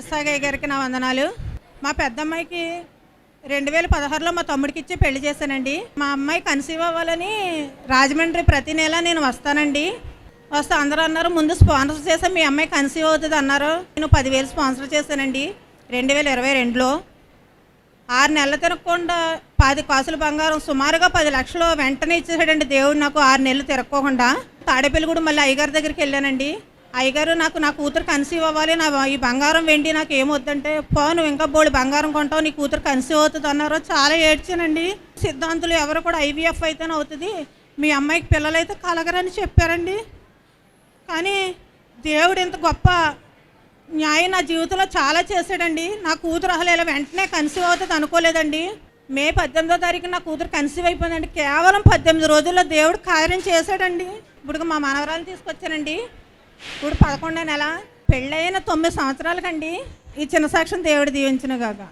ఇస్సాగయ్య గారికి నా వందనాలు. మా పెద్దమ్మాయికి రెండు వేల పదహారులో మా తమ్ముడికి ఇచ్చి పెళ్ళి చేశానండి. మా అమ్మాయి కన్సీవ్ అవ్వాలని రాజమండ్రి ప్రతి నెల నేను వస్తానండి. వస్తే అందరూ అన్నారు ముందు స్పాన్సర్ చేస్తే మీ అమ్మాయి కన్సీవ్ అవుతుంది అన్నారు. నేను పదివేలు స్పాన్సర్ చేశానండి రెండు వేల ఇరవై రెండులో. ఆరు నెలలు తిరగకుండా పది కాసుల బంగారం సుమారుగా పది లక్షలు వెంటనే ఇచ్చేసాడండి దేవుడు నాకు. ఆరు నెలలు తిరగకోకుండా తాడేపల్లి కూడా మళ్ళీ అయ్యగారి దగ్గరికి వెళ్ళానండి. అయ్యగారు నాకు నా కూతురు కన్సీవ్ అవ్వాలి నా ఈ బంగారం వెండి నాకు ఏమొద్దంటే పో నువ్వు ఇంకా బోడి బంగారం కొంటావు నీ కూతురు కన్సీవ్ అవుతుంది అన్నారు. చాలా ఏడ్చానండి. సిద్ధాంతులు ఎవరు కూడా ఐవీఎఫ్ అయితేనే అవుతుంది. మీ అమ్మాయికి పిల్లలైతే కలగరని చెప్పారండి. కానీ దేవుడు ఇంత గొప్ప న్యాయం నా జీవితంలో చాలా చేశాడండి. నా కూతురు అసలు ఇలా వెంటనే కన్సీవ్ అవుతుంది అనుకోలేదండి. మే పద్దెనిమిదో తారీఖు నా కూతురు కన్సీవ్ అయిపోయిందండి. కేవలం పద్దెనిమిది రోజుల్లో దేవుడు కార్యం చేశాడండి. ఇప్పుడు మా మనవరాలు తీసుకొచ్చానండి ఇప్పుడు పదకొండో నెల పెళ్ళైన తొమ్మిది సంవత్సరాలకండి ఈ చిన్న సాక్ష్యం దేవుడు దీవించిన గాక.